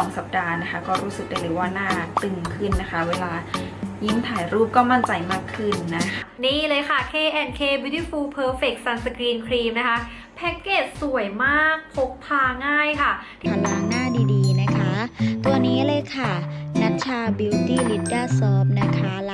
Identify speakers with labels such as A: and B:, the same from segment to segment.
A: 2 สัปดาห์นะคะ ก็รู้สึกได้เลยว่าหน้าตึงขึ้นนะคะ เวลายิ้มถ่ายรูปก็มั่นใจมากขึ้นนะคะ
B: นี่เลยค่ะ K&K Beautiful Perfect Sunscreen Cream นะคะ แพ็กเกจสวยมาก พกพาง่ายค่ะ
C: ค่ะล้างหน้าดีๆนะคะ ตัวนี้เลยค่ะนัชชา Beauty l i d a Soft นะคะ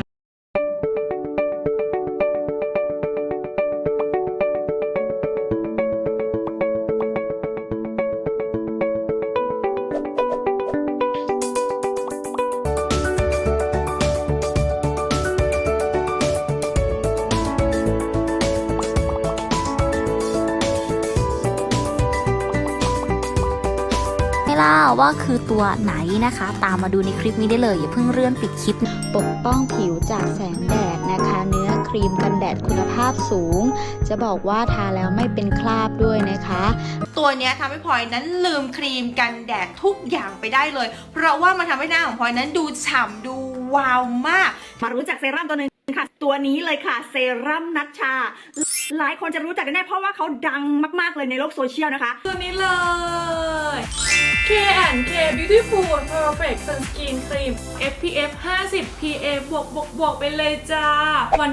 C: ล้าง
D: ไม่ล่าว่าคือตัวไหนนะคะ ตามมาดูในคลิปนี้ได้เลย อย่าเพิ่งเลื่อนปิดคลิป
C: ปกป้องผิวจากแสงแดดนะคะ เนื้อครีมกันแดดคุณภาพสูง จะบอกว่าทาแล้วไม่เป็นคราบด้วยนะคะ
E: ตัวเนี้ยทำให้พลอยนั้นลืมครีมกันแดดทุกอย่างไปได้เลย เพราะว่ามันทำให้หน้าของพลอยนั้นดูฉ่ำดูวาวมาก
F: มารู้จักเซรั่มตัวหนึ่งค่ะ ตัวนี้เลยค่ะเซรั่มนัชชาหลายคนจะรู้จักกันแน่เพราะว่าเขาดังมาก ๆ เลยในโลกโซเชียลนะคะ
G: ตัวนี้เลย K&K Beautiful Perfect Sunscreen Cream SPF 50 PA บวกบวกบวกไปเลยจ้า วัน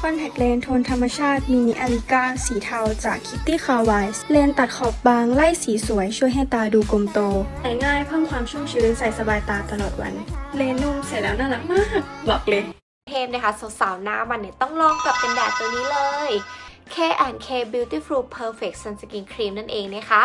H: คอนแทคเลนส์โทนธรรมชาติมินิอลิก้าสีเทาจากคิตตี้คาร์ไวส์เลนส์ตัดขอบบางไล่สีสวยช่วยให้ตาดูกลมโต ใส่ง่ายเพิ่มความชุ่มชื้นใส่สบายตาตลอดวัน เลนส์นุ่มใส่แล้วน่ารักมาก บอกเลย
I: เทมนะคะสาวๆหน้ามันเนี่ยต้องลองกับกันแดดตัวนี้เลย K&K Beautiful Perfect Sunscreen Cream นั่นเองนะคะ